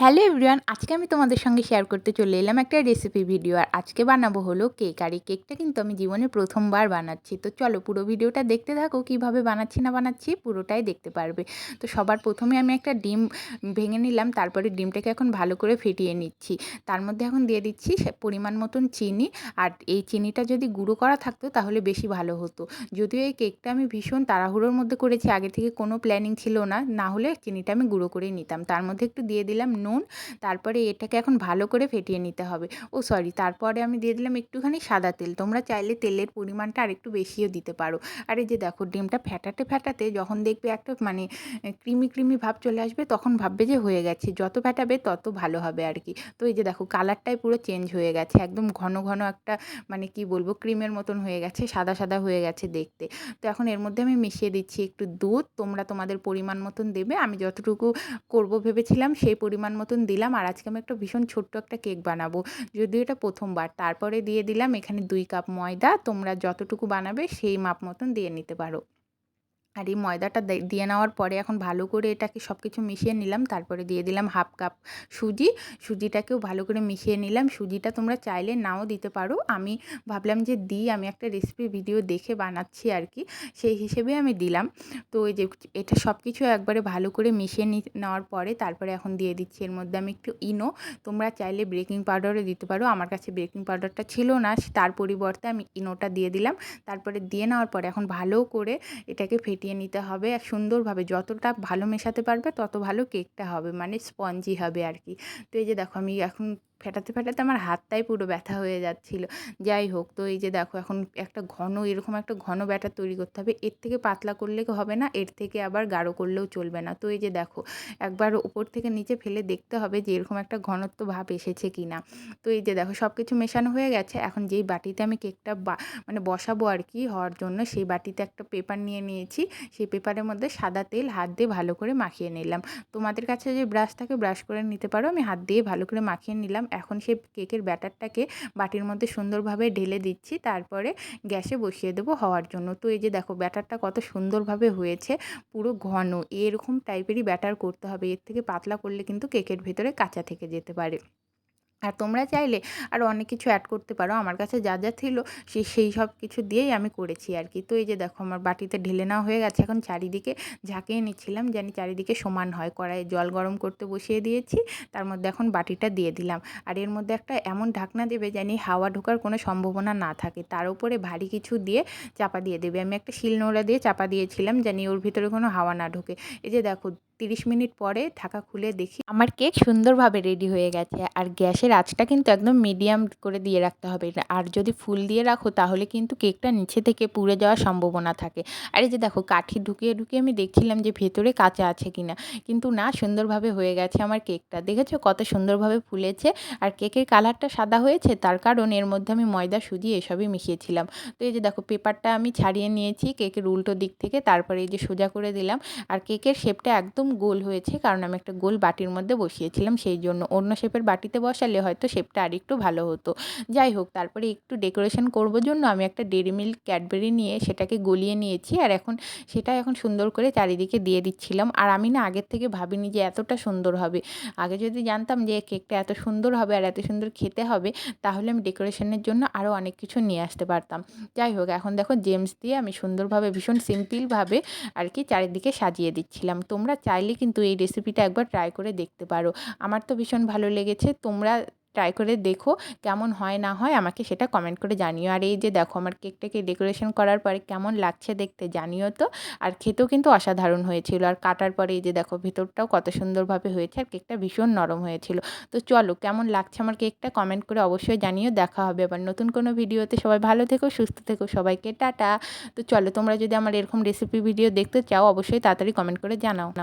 Hello everyone, আজকে আমি তোমাদের সঙ্গে শেয়ার করতে চলে এলাম একটা রেসিপি ভিডিও আর আজকে বানাবো হলো কেক আর এই কেকটা কিন্তু আমি জীবনে প্রথমবার বানাচ্ছি। তো চলো পুরো ভিডিওটা দেখতে থাকো, কীভাবে বানাচ্ছি না বানাচ্ছি পুরোটাই দেখতে পারবে। তো সবার প্রথমে আমি একটা ডিম ভেঙে নিলাম, তারপরে ডিমটাকে এখন ভালো করে ফেটিয়ে নিচ্ছি। তার মধ্যে এখন দিয়ে দিচ্ছি পরিমাণ মতন চিনি আর এই চিনিটা যদি গুঁড়ো করা থাকতো তাহলে বেশি ভালো হতো। যদিও এই কেকটা আমি ভীষণ তাড়াহুড়োর মধ্যে করেছি, আগে থেকে কোনো প্ল্যানিং ছিল না না হলে চিনিটা আমি গুঁড়ো করেই নিতাম। তার মধ্যে একটু দিয়ে দিলাম নুন, তারপরে এটাকে এখন ভালো করে ফেটিয়ে নিতে হবে। ও সরি, তারপরে আমি দিয়ে দিলাম একটুখানি সাদা তেল। তোমরা চাইলে তেলের পরিমাণটা আরেকটু বেশিও দিতে পারো। আর এই যে দেখো, ডিমটা ফ্যাটাতে ফ্যাটাতে যখন দেখবে একটা মানে ক্রিমি ক্রিমি ভাব চলে আসবে, তখন ভাববে যে হয়ে গেছে। যত ফ্যাটাবে তত ভালো হবে আর কি। তো এই যে দেখো, কালারটাই পুরো চেঞ্জ হয়ে গেছে। একদম ঘন ঘন একটা মানে কি বলব, ক্রিমের মতন হয়ে গেছে, সাদা সাদা হয়ে গেছে দেখতে। তো এখন এর মধ্যে আমি মিশিয়ে দিচ্ছি একটু দুধ। তোমরা তোমাদের পরিমাণ মতন দেবে। আমি যতটুকু করব ভেবেছিলাম সেই পরিমাণ মতন দিলাম। আর আজকে আমি একটা ভীষণ ছোট্ট একটা কেক বানাবো। যদিও এটা প্রথমবার। তারপরে দিয়ে দিলাম এখানে দুই কাপ ময়দা। তোমরা যতটুকু বানাবে সেই মাপ মতন দিয়ে নিতে পারো। আর এই ময়দাটা দিয়ে নেওয়ার পরে এখন ভালো করে এটাকে সব কিছু মিশিয়ে নিলাম। তারপরে দিয়ে দিলাম হাফ কাপ সুজি। সুজিটাকেও ভালো করে মিশিয়ে নিলাম। সুজিটা তোমরা চাইলে নাও দিতে পারো। আমি ভাবলাম যে দিই, আমি একটা রেসিপি ভিডিও দেখে বানাচ্ছি আর কি। সেই হিসেবে আমি দিলাম। তো ওই যে এটা সব কিছু একবারে ভালো করে মিশিয়ে নেওয়ার পরে তারপরে এখন দিয়ে দিচ্ছি। এর মধ্যে আমি একটু ইনো। তোমরা চাইলে বেকিং পাউডারও দিতে পারো। আমার কাছে বেকিং পাউডারটা ছিল না। তার পরিবর্তে আমি ইনোটা দিয়ে দিলাম। তারপরে দিয়ে নেওয়ার পরে এখন ভালো করে এটাকে ফেটে ফেটিয়ে নিতে হবে আর সুন্দরভাবে যতটা ভালো মেশাতে পারবে তত ভালো কেকটা হবে মানে স্পঞ্জি হবে আর কি। তো এই যে দেখো আমি এখন ফেটাতে ফেটাতে আমার হাতটাই পুরো ব্যথা হয়ে যাচ্ছিল। যাই হোক, তো এই যে দেখো, এখন একটা ঘন, এরকম একটা ঘন ব্যাটার তৈরি করতে হবে। এর থেকে পাতলা করলে হবে না, এর থেকে আবার গাঢ় করলেও চলবে না। তো এই যে দেখো, একবার উপর থেকে নিচে ফেলে দেখতে হবে যে এরকম একটা ঘনত্ব ভাব এসেছে কি না। তো এই যে দেখো সব কিছু মেশানো হয়ে গেছে। এখন যেই বাটিতে আমি কেকটা মানে বসাবো আর কি হওয়ার জন্য, সেই বাটিতে একটা পেপার নিয়ে নিয়েছি। সেই পেপারের মধ্যে সাদা তেল হাত দিয়ে ভালো করে মাখিয়ে নিলাম। তোমাদের কাছে যে ব্রাশ থাকে, ব্রাশ করে নিতে পারো। আমি হাত দিয়ে ভালো করে মাখিয়ে নিলাম। এখন সেই কেকের ব্যাটারটাকে বাটির মধ্যে সুন্দরভাবে ঢেলে দিচ্ছি। তারপরে গ্যাসে বসিয়ে দেবো হওয়ার জন্য। তো এই যে দেখো, ব্যাটারটা কত সুন্দরভাবে হয়েছে, পুরো ঘন। এরকম টাইপেরই ব্যাটার করতে হবে। এর থেকে পাতলা করলে কিন্তু কেকের ভেতরে কাঁচা থেকে যেতে পারে। আর তোমরা চাইলে আরও অনেক কিছু অ্যাড করতে পারো। আমার কাছে যা যা ছিল সে, সেই সব কিছু দিয়েই আমি করেছি আর কি। তো এই যে দেখো, আমার বাটিতে ঢেলে নেওয়া হয়ে গেছে। এখন চারিদিকে ঝাঁকিয়ে নিচ্ছিলাম জানি চারিদিকে সমান হয়। কড়াইয়ে জল গরম করতে বসিয়ে দিয়েছি। তার মধ্যে এখন বাটিটা দিয়ে দিলাম। আর এর মধ্যে একটা এমন ঢাকনা দেবে জানি হাওয়া ঢোকার কোনো সম্ভাবনা না থাকে। তার উপরে ভারী কিছু দিয়ে চাপা দিয়ে দেবে। আমি একটা শিলনোড়া দিয়ে চাপা দিয়েছিলাম জানি ওর ভিতরে কোনো হাওয়া না ঢোকে। এই যে দেখো তিরিশ মিনিট পরে ঢাকা খুলে দেখি আমার কেক সুন্দরভাবে রেডি হয়ে গেছে। আর গ্যাসের আঁচটা কিন্তু একদম মিডিয়াম করে দিয়ে রাখতে হবে। আর যদি ফুল দিয়ে রাখো তাহলে কিন্তু কেকটা নিচে থেকে পুড়ে যাওয়ার সম্ভাবনা থাকে। আর এই যে দেখো, কাঠি ঢুকিয়ে ঢুকিয়ে আমি দেখছিলাম যে ভেতরে কাঁচা আছে কিনা। কিন্তু না, সুন্দরভাবে হয়ে গেছে আমার কেকটা। দেখেছ কত সুন্দরভাবে ফুলেছে? আর কেকের কালারটা সাদা হয়েছে, তার কারণ এর মধ্যে আমি ময়দা, সুজি এসবই মিশিয়েছিলাম। তো এই যে দেখো পেপারটা আমি ছাড়িয়ে নিয়েছি কেকের উল্টো দিক থেকে, তারপরে এই যে সোজা করে দিলাম। আর কেকের শেপটা একদম গোল হয়েছে, কারণ আমি একটা গোল বাটির মধ্যে বসিয়েছিলাম, সেই জন্য অন্য শেপের বাটিতে বসালে হয়তো শেপটা আরেকটু ভালো হতো। যাই হোক, তারপরে একটু ডেকোরেশন করব জন্য আমি একটা ডেরি মিল্ক ক্যাডবেরি নিয়ে সেটাকে গলিয়ে নিয়েছি, আর এখন সেটা এখন সুন্দর করে চারিদিকে দিয়ে দিচ্ছিলাম। আর আমি না আগের থেকে ভাবিনি যে এতটা সুন্দর হবে। আগে যদি জানতাম যে কেকটা এত সুন্দর হবে আর এত সুন্দর খেতে হবে, তাহলে আমি ডেকোরেশনের জন্য আরও অনেক কিছু নিয়ে আসতে পারতাম। যাই হোক, এখন দেখো জেমস দিয়ে আমি সুন্দরভাবে, ভীষণ সিম্পলভাবে আর কি চারিদিকে সাজিয়ে দিচ্ছিলাম। তোমরা চাইলে কিন্তু এই রেসিপিটা একবার ট্রাই করে দেখতে পারো। আমার তো ভীষণ ভালো লেগেছে, তোমরা ট্রাই করে দেখো, কেমন হয় না হয় আমাকে সেটা কমেন্ট করে জানিও। আর এই যে দেখো, আমার কেকটাকে ডেকোরেশন করার পরে কেমন লাগছে দেখতে জানিও তো। আর খেতেও কিন্তু অসাধারণ হয়েছিল। আর কাটার পরে এই যে দেখো, ভেতরটাও কত সুন্দরভাবে হয়েছে আর কেকটা ভীষণ নরম হয়েছিল। তো চলো, কেমন লাগছে আমার কেকটা কমেন্ট করে অবশ্যই জানিও। দেখা হবে আবার নতুন কোনো ভিডিওতে সবাই ভালো থেকো, সুস্থ থেকো, সবাইকে টাটা। তো চলো, তোমরা যদি আমার এরকম রেসিপি ভিডিও দেখতে চাও, অবশ্যই তাড়াতাড়ি কমেন্ট করে জানাও। নাও